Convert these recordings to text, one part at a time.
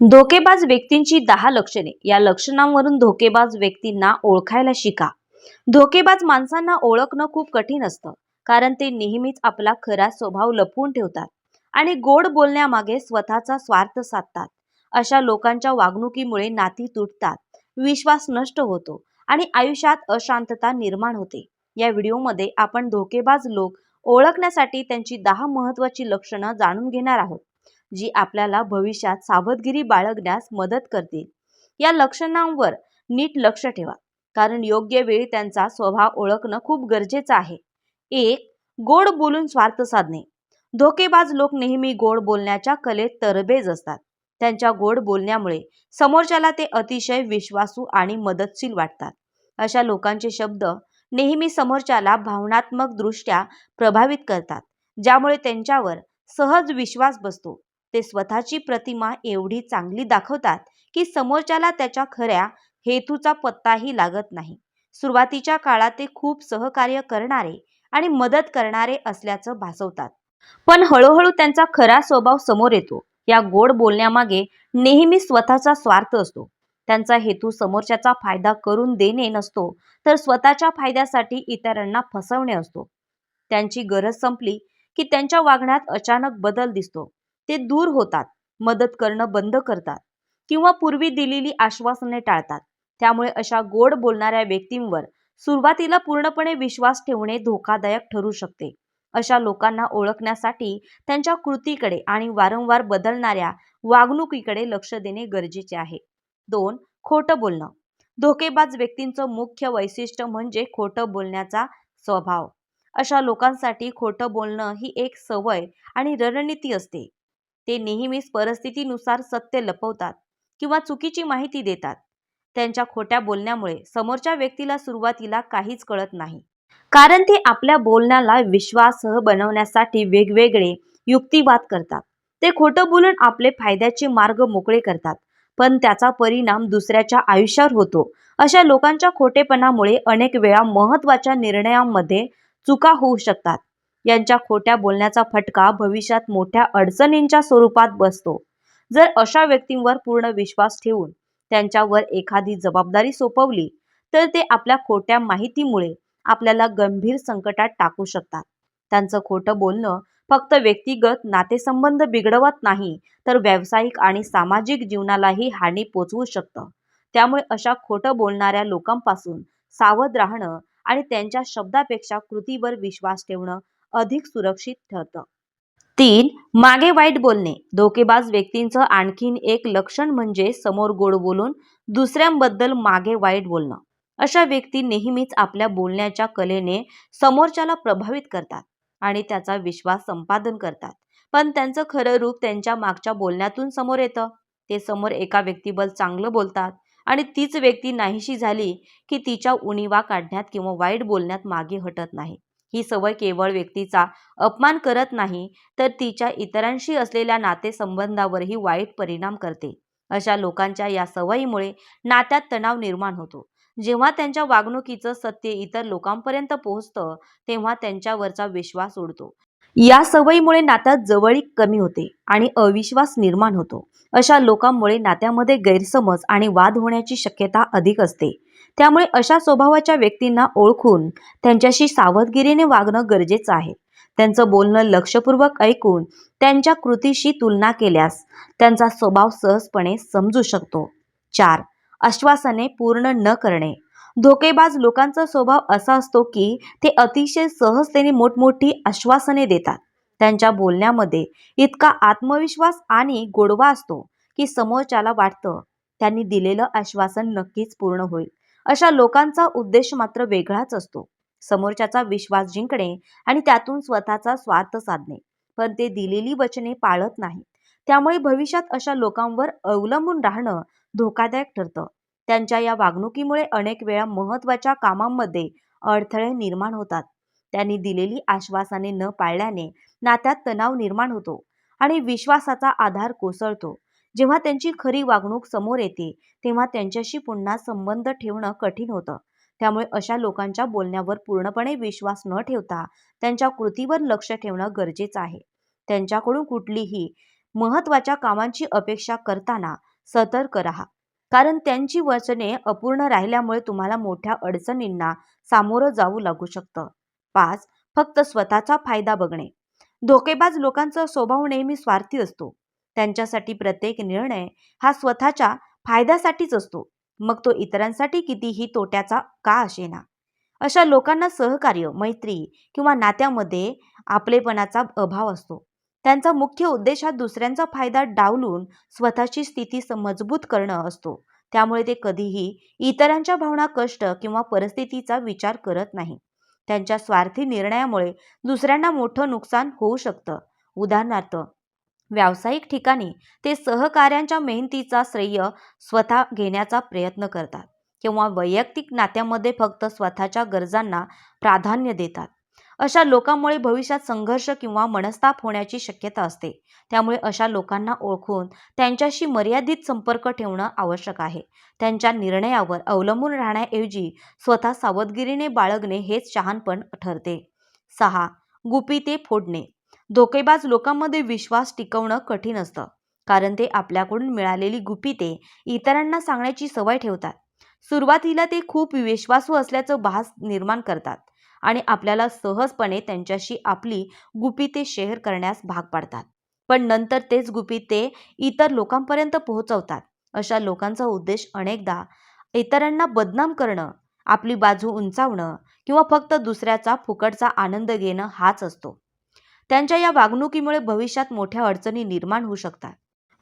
धोकेबाज व्यक्तींची दहा लक्षणे. या लक्षणांवरून धोकेबाज व्यक्तींना ओळखायला शिका. धोकेबाज माणसांना ओळखणं खूप कठीण असतं कारण ते नेहमीच आपला खरा स्वभाव लपवून ठेवतात आणि गोड बोलण्यामागे स्वतःचा स्वार्थ साधतात. अशा लोकांच्या वागणुकीमुळे नाती तुटतात विश्वास नष्ट होतो आणि आयुष्यात अशांतता निर्माण होते. या व्हिडिओमध्ये आपण धोकेबाज लोक ओळखण्यासाठी त्यांची दहा महत्वाची लक्षणं जाणून घेणार आहोत. जी आपल्याला भविष्यात सावधगिरी बाळगण्यास मदत करतील या लक्षणांवर नीट लक्ष ठेवा. कारण योग्य वेळी त्यांचा स्वभाव ओळखणं खूप गरजेचं आहे. एक गोड बोलून स्वार्थ साधणे. धोकेबाज लोक नेहमी गोड बोलण्याच्या कलेत तरबेज असतात. त्यांच्या गोड बोलण्यामुळे समोरच्याला ते अतिशय विश्वासू आणि मदतशील वाटतात. अशा लोकांचे शब्द नेहमी समोरच्याला भावनात्मक दृष्ट्या प्रभावित करतात ज्यामुळे त्यांच्यावर सहज विश्वास बसतो. ते स्वतःची प्रतिमा एवढी चांगली दाखवतात की समोरच्याला त्याच्या खऱ्या हेतूचा पत्ताही लागत नाही. सुरुवातीच्या काळात ते खूप सहकार्य करणारे आणि मदत करणारे असल्याचं भासवतात. पण हळूहळू त्यांचा खरा स्वभाव समोर येतो. या गोड बोलण्यामागे नेहमी स्वतःचा स्वार्थ असतो. त्यांचा हेतू समोरच्याचा फायदा करून देणे नसतो तर स्वतःच्या फायद्यासाठी इतरांना फसवणे असतो. त्यांची गरज संपली की त्यांच्या वागण्यात अचानक बदल दिसतो. ते दूर होतात मदत करणं बंद करतात किंवा पूर्वी दिलेली आश्वासने टाळतात. त्यामुळे अशा गोड बोलणाऱ्या व्यक्तींवर सुरुवातीला पूर्णपणे विश्वास ठेवणे धोकादायक ठरू शकते. अशा लोकांना ओळखण्यासाठी त्यांच्या कृतीकडे आणि वारंवार बदलणाऱ्या वागणुकीकडे लक्ष देणे गरजेचे आहे. दोन खोटं बोलणं. धोकेबाज व्यक्तींचं मुख्य वैशिष्ट्य म्हणजे खोटं बोलण्याचा स्वभाव. अशा लोकांसाठी खोटं बोलणं ही एक सवय आणि रणनीती असते. ते नेहमीच परिस्थितीनुसार सत्य लपवतात किंवा चुकीची माहिती देतात. त्यांच्या खोट्या बोलण्यामुळे समोरच्या व्यक्तीला सुरुवातीला काहीच कळत नाही. कारण ते आपल्या बोलण्याला विश्वासह बनवण्यासाठी वेगवेगळे युक्तिवाद करतात. ते खोटं बोलून आपले फायद्याचे मार्ग मोकळे करतात पण त्याचा परिणाम दुसऱ्याच्या आयुष्यावर होतो. अशा लोकांच्या खोटेपणामुळे अनेक वेळा महत्त्वाच्या निर्णयांमध्ये चुका होऊ शकतात. यांच्या खोट्या बोलण्याचा फटका भविष्यात मोठ्या अडचणींच्या स्वरूपात बसतो. जर अशा व्यक्तींवर पूर्ण विश्वास ठेवून त्यांच्यावर एखादी जबाबदारी सोपवली तर ते आपल्या खोट्या माहितीमुळे आपल्याला गंभीर संकटात टाकू शकतात. त्यांचं खोटं बोलणं फक्त व्यक्तिगत नातेसंबंध बिघडवत नाही तर व्यावसायिक आणि सामाजिक जीवनालाही हानी पोचवू शकतं. त्यामुळे अशा खोटं बोलणाऱ्या लोकांपासून सावध राहणं आणि त्यांच्या शब्दापेक्षा कृतीवर विश्वास ठेवणं अधिक सुरक्षित ठरतं. तीन मागे वाईट बोलणे. धोकेबाज व्यक्तींचं आणखीन एक लक्षण म्हणजे समोर गोड बोलून दुसऱ्यांबद्दल मागे वाईट बोलणं. अशा व्यक्ती नेहमीच आपल्या बोलण्याच्या कलेने समोरच्याला प्रभावित करतात आणि त्याचा विश्वास संपादन करतात. पण त्यांचं खरं रूप त्यांच्या मागच्या बोलण्यातून समोर येतं. ते समोर एका व्यक्तीबद्दल चांगलं बोलतात आणि तीच व्यक्ती नाहीशी झाली की तिच्या उणीवा काढण्यात किंवा वाईट बोलण्यात मागे हटत नाही. ही सवय केवळ व्यक्तीचा अपमान करत नाही तर तिच्या इतरांशी असलेल्या नातेसंबंधावरही वाईट परिणाम करते. अशा लोकांच्या या सवयीमुळे नात्यात तणाव निर्माण होतो. जेव्हा त्यांच्या वागणुकीचं सत्य इतर लोकांपर्यंत पोहोचतं तेव्हा त्यांच्यावरचा विश्वास उडतो. या सवयीमुळे नात्यात जवळीक कमी होते आणि अविश्वास निर्माण होतो. अशा लोकांमुळे नात्यामध्ये गैरसमज आणि वाद होण्याची शक्यता अधिक असते. त्यामुळे अशा स्वभावाच्या व्यक्तींना ओळखून त्यांच्याशी सावधगिरीने वागणं गरजेचं आहे. त्यांचं बोलणं लक्षपूर्वक ऐकून त्यांच्या कृतीशी तुलना केल्यास त्यांचा स्वभाव सहजपणे समजू शकतो. चार आश्वासने पूर्ण न करणे. धोकेबाज लोकांचा स्वभाव असा असतो की ते अतिशय सहजतेने मोठमोठी आश्वासने देतात. त्यांच्या बोलण्यामध्ये इतका आत्मविश्वास आणि गोडवा असतो की समोरच्याला वाटतं त्यांनी दिलेलं आश्वासन नक्कीच पूर्ण होईल. अशा लोकांचा उद्देश मात्र वेगळाच असतो. समोरच्याचा विश्वास जिंकणे आणि त्यातून स्वतःचा स्वार्थ साधणे. पण ते दिलेली वचने पाळत नाही. त्यामुळे भविष्यात अशा लोकांवर अवलंबून राहणं धोकादायक ठरतं. त्यांच्या या वागणुकीमुळे अनेक वेळा महत्त्वाच्या कामांमध्ये अडथळे निर्माण होतात. त्यांनी दिलेली आश्वासने न पाळल्याने नात्यात तणाव निर्माण होतो आणि विश्वासाचा आधार कोसळतो. जेव्हा त्यांची खरी वागणूक समोर येते तेव्हा त्यांच्याशी पुन्हा संबंध ठेवणं कठीण होतं. त्यामुळे अशा लोकांच्या बोलण्यावर पूर्णपणे विश्वास न ठेवता त्यांच्या कृतीवर लक्ष ठेवणं गरजेचं आहे. त्यांच्याकडून कुठलीही महत्त्वाच्या कामांची अपेक्षा करताना सतर्क राहा. कारण त्यांची वचने अपूर्ण राहिल्यामुळे तुम्हाला मोठ्या अडचणींना सामोरं जाऊ लागू शकतं. पाच फक्त स्वतःचा फायदा बघणे. धोकेबाज लोकांचा स्वभाव नेहमी स्वार्थी असतो. त्यांच्यासाठी प्रत्येक निर्णय हा स्वतःच्या फायद्यासाठीच असतो. मग तो इतरांसाठी कितीही तोट्याचा का असेना? अशा लोकांना सहकार्य मैत्री किंवा नात्यामध्ये आपलेपणाचा अभाव असतो. त्यांचा मुख्य उद्देश हा दुसऱ्यांचा फायदा डावलून स्वतःची स्थिती स- मजबूत करणं असतो. त्यामुळे ते कधीही इतरांच्या भावना कष्ट किंवा परिस्थितीचा विचार करत नाही. त्यांच्या स्वार्थी निर्णयामुळे दुसऱ्यांना मोठं नुकसान होऊ शकतं. उदाहरणार्थ व्यावसायिक ठिकाणी ते सहकाऱ्यांच्या मेहनतीचा श्रेय स्वतः घेण्याचा प्रयत्न करतात किंवा वैयक्तिक नात्यामध्ये फक्त स्वतःच्या गरजांना प्राधान्य देतात. अशा लोकांमुळे भविष्यात संघर्ष किंवा मनस्ताप होण्याची शक्यता असते. त्यामुळे अशा लोकांना ओळखून त्यांच्याशी मर्यादित संपर्क ठेवणं आवश्यक आहे. त्यांच्या निर्णयावर अवलंबून राहण्याऐवजी स्वतः सावधगिरीने बाळगणे हेच शहाणपण ठरते. सहा. गुपिते फोडणे. धोकेबाज लोकांमध्ये विश्वास टिकवणं कठीण असतं कारण ते आपल्याकडून मिळालेली गुपिते इतरांना सांगण्याची सवय ठेवतात. सुरुवातीला ते खूप विश्वासू असल्याचं भास निर्माण करतात आणि आपल्याला सहजपणे त्यांच्याशी आपली गुपिते शेअर करण्यास भाग पाडतात. पण नंतर तेच गुपिते इतर लोकांपर्यंत पोहोचवतात. अशा लोकांचा उद्देश अनेकदा इतरांना बदनाम करणं आपली बाजू उंचावणं किंवा फक्त दुसऱ्याचा फुकटचा आनंद घेणं हाच असतो. त्यांच्या या वागणुकीमुळे भविष्यात मोठ्या अडचणी निर्माण होऊ शकतात.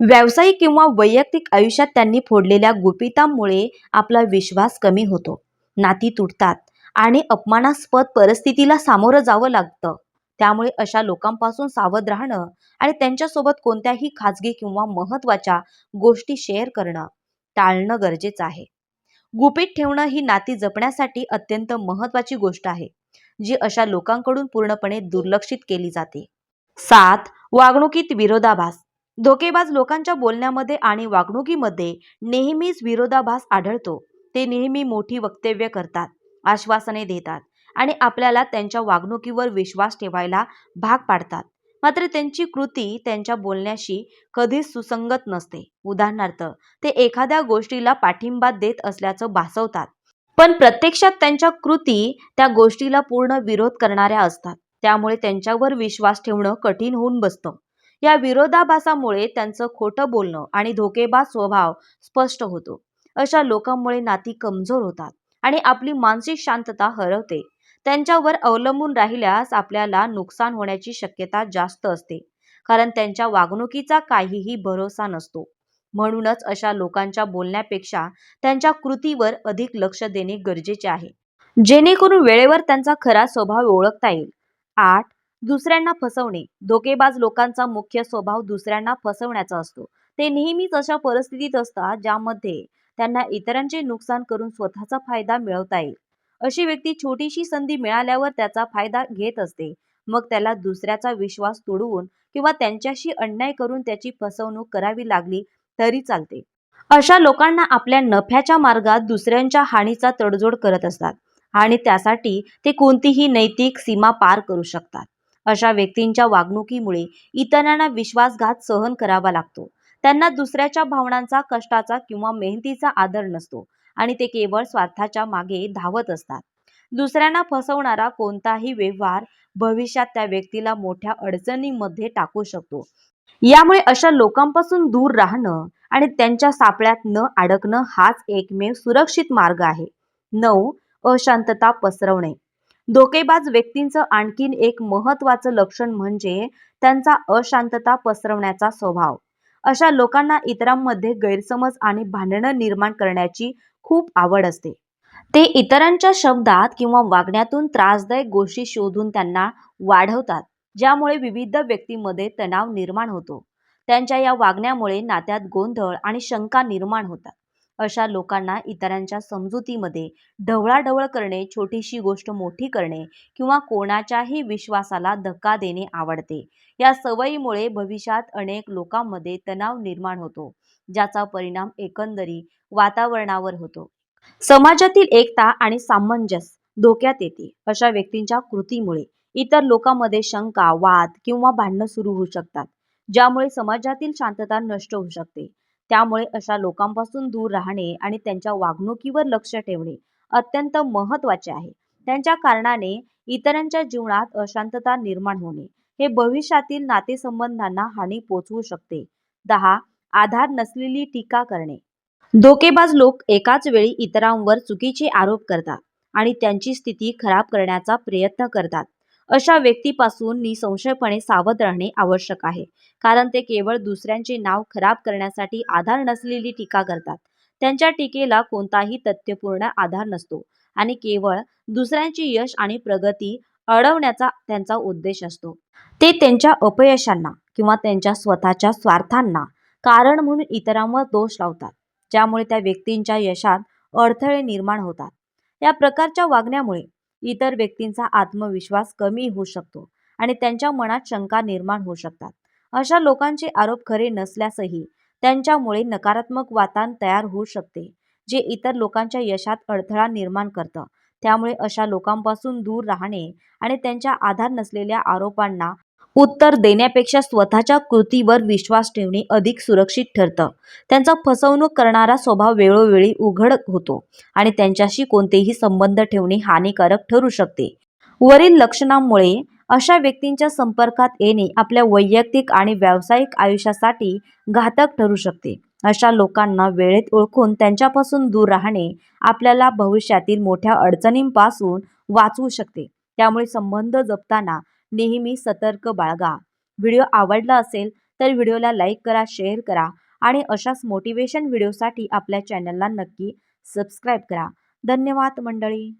व्यावसायिक किंवा वैयक्तिक आयुष्यात त्यांनी फोडलेल्या गुपितांमुळे आपला विश्वास कमी होतो. नाती तुटतात आणि अपमानास्पद परिस्थितीला सामोरं जावं लागतं. त्यामुळे अशा लोकांपासून सावध राहणं आणि त्यांच्यासोबत कोणत्याही खाजगी किंवा महत्त्वाच्या गोष्टी शेअर करणं टाळणं गरजेचं आहे. गुपित ठेवणं ही नाती जपण्यासाठी अत्यंत महत्त्वाची गोष्ट आहे. जी अशा लोकांकडून पूर्णपणे दुर्लक्षित केली जाते. सात वागणुकीत विरोधाभास. धोकेबाज लोकांच्या बोलण्यामध्ये आणि वागणुकीमध्ये नेहमीच विरोधाभास आढळतो. ते नेहमी मोठी वक्तव्य करतात आश्वासने देतात आणि आपल्याला त्यांच्या वागणुकीवर विश्वास ठेवायला भाग पाडतात. मात्र त्यांची कृती त्यांच्या बोलण्याशी कधीच सुसंगत नसते. उदाहरणार्थ ते एखाद्या गोष्टीला पाठिंबा देत असल्याचं भासवतात. पण प्रत्यक्षात त्यांच्या कृती त्या गोष्टीला पूर्ण विरोध करणाऱ्या असतात. त्यामुळे त्यांच्यावर विश्वास ठेवणं कठीण होऊन बसतं. या विरोधाभासामुळे त्यांचं खोटं बोलणं आणि धोकेबाज स्वभाव स्पष्ट होतो. अशा लोकांमुळे नाती कमजोर होतात आणि आपली मानसिक शांतता हरवते. त्यांच्यावर अवलंबून राहिल्यास आपल्याला नुकसान होण्याची शक्यता जास्त असते. कारण त्यांच्या वागणुकीचा काहीही भरोसा नसतो. म्हणूनच अशा लोकांच्या बोलण्यापेक्षा त्यांच्या कृतीवर अधिक लक्ष देणे गरजेचे आहे. जेणेकरून वेळेवर त्यांचा खरा स्वभाव ओळखता येईल. आठ दुसऱ्यांना फसवणे. धोकेबाज लोकांचा मुख्य स्वभाव दुसऱ्यांना फसवण्याचा असतो. ते नेहमीच अशा परिस्थितीत असतात ज्यामध्ये त्यांना इतरांचे नुकसान करून स्वतःचा फायदा मिळवता येईल. अशी व्यक्ती छोटीशी संधी मिळाल्यावर त्याचा फायदा घेत असते. मग त्याला दुसऱ्याचा विश्वास तोडवून किंवा त्यांच्याशी अन्याय करून त्याची फसवणूक करावी लागली तरी चालते. अशा लोकांना आपल्या नफ्याच्या मार्गात दुसऱ्यांच्या हानीचा तडजोड करत असतात आणि त्यासाठी ते कोणतीही नैतिक सीमा पार करू शकतात. अशा व्यक्तींच्या वागणुकीमुळे इतरांना विश्वासघात सहन करावा लागतो. त्यांना दुसऱ्याच्या भावनांचा कष्टाचा किंवा मेहनतीचा आदर नसतो आणि ते केवळ स्वार्थाच्या मागे धावत असतात. दुसऱ्यांना फसवणारा कोणताही व्यवहार भविष्यात त्या व्यक्तीला मोठ्या अडचणीमध्ये टाकू शकतो. यामुळे अशा लोकांपासून दूर राहणं आणि त्यांच्या सापळ्यात न अडकणं हाच एकमेव सुरक्षित मार्ग आहे. नऊ अशांतता पसरवणे. धोकेबाज व्यक्तींचं आणखीन एक महत्वाचं लक्षण म्हणजे त्यांचा अशांतता पसरवण्याचा स्वभाव. अशा लोकांना इतरांमध्ये गैरसमज आणि भांडणं निर्माण करण्याची खूप आवड असते. ते इतरांच्या शब्दात किंवा वागण्यातून त्रासदायक गोष्टी शोधून त्यांना वाढवतात. ज्यामुळे विविध व्यक्तींमध्ये तणाव निर्माण होतो. त्यांच्या या वागण्यामुळे नात्यात गोंधळ आणि शंका निर्माण होतात. अशा लोकांना इतरांच्या समजुतीमध्ये ढवळाढवळ करणे छोटीशी गोष्ट मोठी करणे किंवा कोणाच्याही विश्वासाला धक्का देणे आवडते. या सवयीमुळे भविष्यात अनेक लोकांमध्ये तणाव निर्माण होतो ज्याचा परिणाम एकंदरी वातावरणावर होतो. समाजातील एकता आणि सामंजस्य धोक्यात येते अशा व्यक्तींच्या कृतीमुळे. इतर लोकांमध्ये शंका वाद किंवा भांडणं सुरू होऊ शकतात ज्यामुळे समाजातील शांतता नष्ट होऊ शकते. त्यामुळे अशा लोकांपासून दूर राहणे आणि त्यांच्या वागणुकीवर लक्ष ठेवणे अत्यंत महत्त्वाचे आहे. त्यांच्या कारणाने इतरांच्या जीवनात अशांतता निर्माण होणे हे भविष्यातील नातेसंबंधांना हानी पोचवू शकते. दहा आधार नसलेली टीका करणे. धोकेबाज लोक एकाच वेळी इतरांवर चुकीचे आरोप करतात आणि त्यांची स्थिती खराब करण्याचा प्रयत्न करतात. अशा व्यक्तीपासून निसंशयपणे सावध राहणे आवश्यक आहे. कारण ते केवळ दुसऱ्यांचे नाव खराब करण्यासाठी आधार नसलेली टीका करतात. त्यांच्या टीकेला कोणताही तथ्यपूर्ण आधार नसतो. आणि केवळ दुसऱ्यांची यश आणि प्रगती अडवण्याचा त्यांचा उद्देश असतो. ते त्यांच्या अपयशांना किंवा त्यांच्या स्वतःच्या स्वार्थांना कारण म्हणून इतरांवर दोष लावतात ज्यामुळे त्या व्यक्तींच्या यशात अडथळे निर्माण होतात. या प्रकारच्या वागण्यामुळे इतर व्यक्तींचा आत्मविश्वास कमी होऊ शकतो आणि त्यांच्या मनात शंका निर्माण होऊ शकतात. अशा लोकांचे आरोप खरे नसल्यासही त्यांच्यामुळे नकारात्मक वातान तयार होऊ शकते जे इतर लोकांच्या यशात अडथळा निर्माण करतं. त्यामुळे अशा लोकांपासून दूर राहणे आणि त्यांच्या आधार नसलेल्या आरोपांना उत्तर देण्यापेक्षा स्वतःच्या कृतीवर विश्वास ठेवणे अधिक सुरक्षित ठरतं. त्यांचा फसवणूक करणारा स्वभाव वेळोवेळी उघड होतो आणि त्यांच्याशी कोणतेही संबंध ठेवणे हानिकारक ठरू शकते. वरील लक्षणांमुळे अशा व्यक्तींच्या संपर्कात येणे आपल्या वैयक्तिक आणि व्यावसायिक आयुष्यासाठी घातक ठरू शकते. अशा लोकांना वेळेत ओळखून त्यांच्यापासून दूर राहणे आपल्याला भविष्यातील मोठ्या अडचणींपासून वाचवू शकते. त्यामुळे संबंध जपताना नेहमी सतर्क बाळगा. व्हिडिओ आवडला असेल तर व्हिडिओला लाईक करा शेअर करा आणि अशाच मोटिवेशन व्हिडिओसाठी आपल्या चॅनलला नक्की सबस्क्राईब करा. धन्यवाद मंडळी.